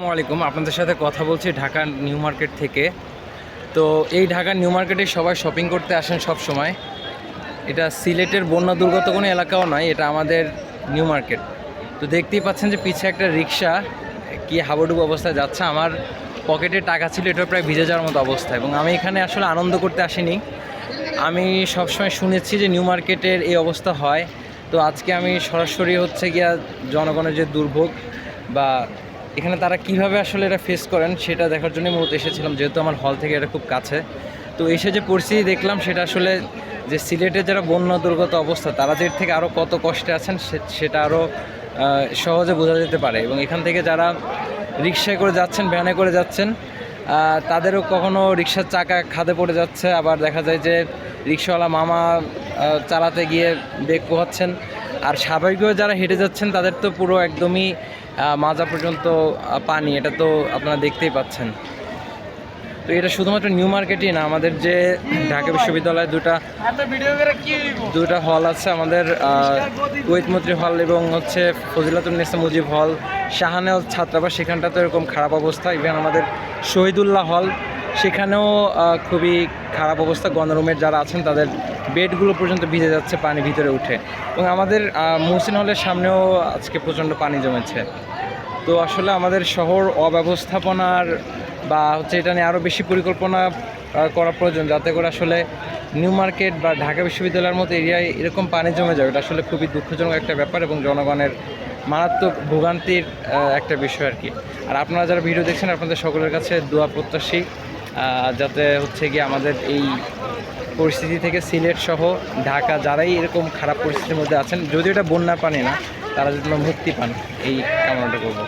আসসালামু আলাইকুম আপনাদের সাথে কথা বলছি ঢাকা নিউ মার্কেট থেকে। তো এই ঢাকার নিউ মার্কেটে সবাই শপিং করতে আসেন সব সময়। এটা সিলেটের বন্যা দুর্গত কোনো এলাকাও নয়, এটা আমাদের নিউ মার্কেট। তো দেখতেই পাচ্ছেন যে পিছে একটা রিক্সা, কি হাবুডুবু অবস্থায় যাচ্ছে। আমার পকেটে টাকা ছিল এটা প্রায় ভিজে যাওয়ার মতো অবস্থা। এবং আমি এখানে আসলে আনন্দ করতে আসিনি। আমি সবসময় শুনেছি যে নিউ মার্কেটের এই অবস্থা হয়। তো আজকে আমি সরাসরি হচ্ছে গিয়া জনগণের যে দুর্ভোগ বা এখানে তারা কীভাবে আসলে এটা ফেস করেন, সেটা দেখার জন্য মূলত এসেছিলাম, যেহেতু আমার হল থেকে এটা খুব কাছে। তো এসে যে পরিস্থিতি দেখলাম, সেটা আসলে যে সিলেটের যারা বন্যা দুর্গত অবস্থা, তারা যে থেকে আরও কত কষ্টে আছেন সেটা আরও সহজে বোঝা যেতে পারে। এবং এখান থেকে যারা রিক্সায় করে যাচ্ছেন ভ্যানে করে যাচ্ছেন তাদেরও কখনো রিক্সার চাকা খাদে পড়ে যাচ্ছে। আবার দেখা যায় যে রিক্সাওয়ালা মামা চালাতে গিয়ে বেগ পোহাচ্ছেন আর স্বাভাবিকভাবে যারা হেঁটে যাচ্ছেন, তাদের তো পুরো একদমই মাজা পর্যন্ত পানি, এটা তো আপনারা দেখতেই পাচ্ছেন। তো এটা শুধুমাত্র নিউ মার্কেটই না, আমাদের যে ঢাকা বিশ্ববিদ্যালয়ে দুটা দুটা হল আছে, আমাদের ওয়েতমন্ত্রী হল এবং হচ্ছে ফজিলাতুলনেসা মুজিব হল শাহানেল ছাত্রাবাস সেখানটা তো এরকম খারাপ অবস্থা। ইভেন আমাদের শহীদুল্লাহ হল সেখানেও খুবই খারাপ অবস্থা। গণরুমের যারা আছেন, তাদের বেডগুলো পর্যন্ত ভিজে যাচ্ছে পানি ভিতরে উঠে। এবং আমাদের মুহসিন হলের সামনেও আজকে প্রচণ্ড পানি জমেছে। তো আসলে আমাদের শহর অব্যবস্থাপনার বা হচ্ছে এটা নিয়ে আরও বেশি পরিকল্পনা করা প্রয়োজন। যাতে করে আসলে নিউ মার্কেট বা ঢাকা বিশ্ববিদ্যালয়ের মতো এরিয়ায় এরকম পানি জমে যাবে এটা আসলে খুবই দুঃখজনক একটা ব্যাপার এবং জনগণের মারাত্মক ভোগান্তির একটা বিষয় আর কি। আর আপনারা যারা ভিডিও দেখছেন, আপনাদের সকলের কাছে দোয়া প্রত্যাশী। যাতে হচ্ছে গিয়ে আমাদের এই পরিস্থিতি থেকে সিলেট সহ ঢাকা যারাই এরকম খারাপ পরিস্থিতির মধ্যে আছেন, যদি এটা বন্যার পানি না, তারা যেন মুক্তি পান, এই কামনাটা করব।